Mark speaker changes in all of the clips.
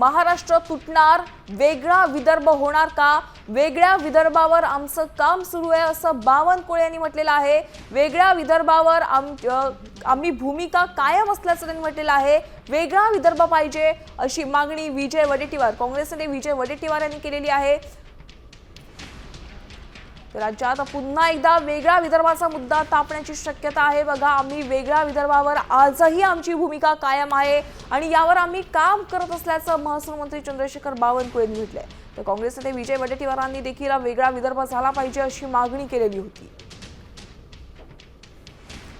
Speaker 1: महाराष्ट्र तुटणार वेगळा विदर्भ होणार का? वेगळ्या विदर्भावर आमचं काम सुरू आहे असं बावनकुळे यांनी म्हटलेलं आहे. वेगळ्या विदर्भावर आम आम्ही भूमिका कायम असल्याचं त्यांनी म्हटलेलं आहे. वेगळा विदर्भ पाहिजे अशी मागणी विजय वडेट्टीवार काँग्रेसने विजय वडेट्टीवार यांनी केलेली आहे. राज्यात पुन्हा एकदा वेगळ्या विदर्भाचा मुद्दा तापण्याची शक्यता आहे. बघा आम्ही वेगळ्या विदर्भावर आजही आमची भूमिका कायम आहे आणि यावर आम्ही काम करत असल्याचं महसूल मंत्री चंद्रशेखर बावनकुळे म्हटलंय. तर काँग्रेस नेते विजय वडेट्टीवारांनी देखील हा वेगळा विदर्भ झाला पाहिजे अशी मागणी केलेली होती.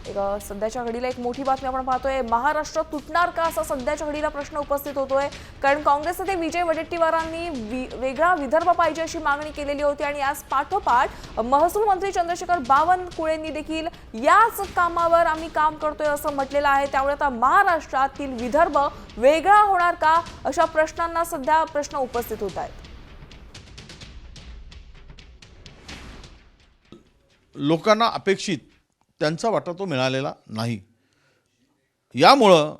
Speaker 1: एक सध्याच्या घडीला एक मोठी बातमी आपण पाहतोय. महाराष्ट्र तुटणार का असा सध्याच्या घडीला प्रश्न उपस्थित होतोय. कारण काँग्रेस नेते विजय वडेट्टीवारांनी वेगळा विदर्भ पाहिजे अशी मागणी केलेली होती आणि आज पाठोपाठ महसूल मंत्री चंद्रशेखर बावनकुळेंनी देखील याच कामावर आम्ही काम करतोय असं म्हटलेलं आहे. त्यामुळे आता महाराष्ट्रातील विदर्भ वेगळा होणार का अशा प्रश्नांना सध्या प्रश्न उपस्थित होत आहेत.
Speaker 2: लोकांना अपेक्षित त्यांचा वाटा तो मिळालेला नाही. यामुळं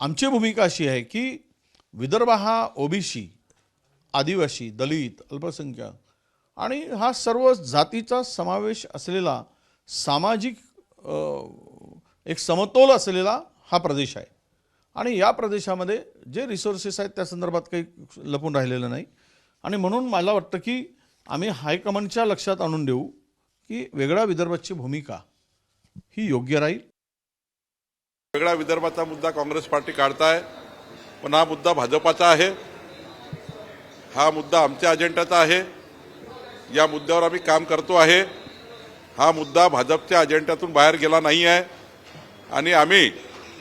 Speaker 2: आमची भूमिका अशी आहे की विदर्भ हा ओबीसी आदिवासी दलित अल्पसंख्याक आणि हा सर्व जातीचा समावेश असलेला सामाजिक एक समतोल असलेला हा प्रदेश आहे. आणि या प्रदेशामध्ये जे रिसोर्सेस आहेत त्या संदर्भात काही लपून राहिलेलं नाही. आणि म्हणून मला वाटतं की आम्ही हायकमांडच्या लक्षात आणून देऊ. की वेगळ्या विदर्भाची भूमिका ही योग्य राहील?
Speaker 3: वेगळ्या विदर्भाचा मुद्दा काँग्रेस पार्टी काढताय पण हा मुद्दा भाजपाचा आहे. हा मुद्दा आमच्या अजेंड्याचा आहे. या मुद्द्यावर आम्ही काम करतो आहे. हा मुद्दा भाजपच्या अजेंड्यातून बाहेर गेला नाही आहे. आणि आम्ही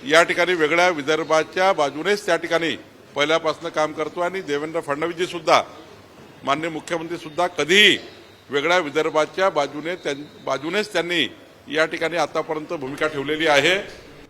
Speaker 3: या ठिकाणी वेगळ्या विदर्भाच्या बाजूनेच त्या ठिकाणी पहिल्यापासून काम करतो आणि देवेंद्र फडणवीसजी सुद्धा मान्य मुख्यमंत्री सुद्धा कधीही वेगळ्या विदर्भाच्या बाजूने त्यां बाजूनेच त्यांनी या ठिकाणी आतापर्यंत भूमिका ठेवलेली आहे.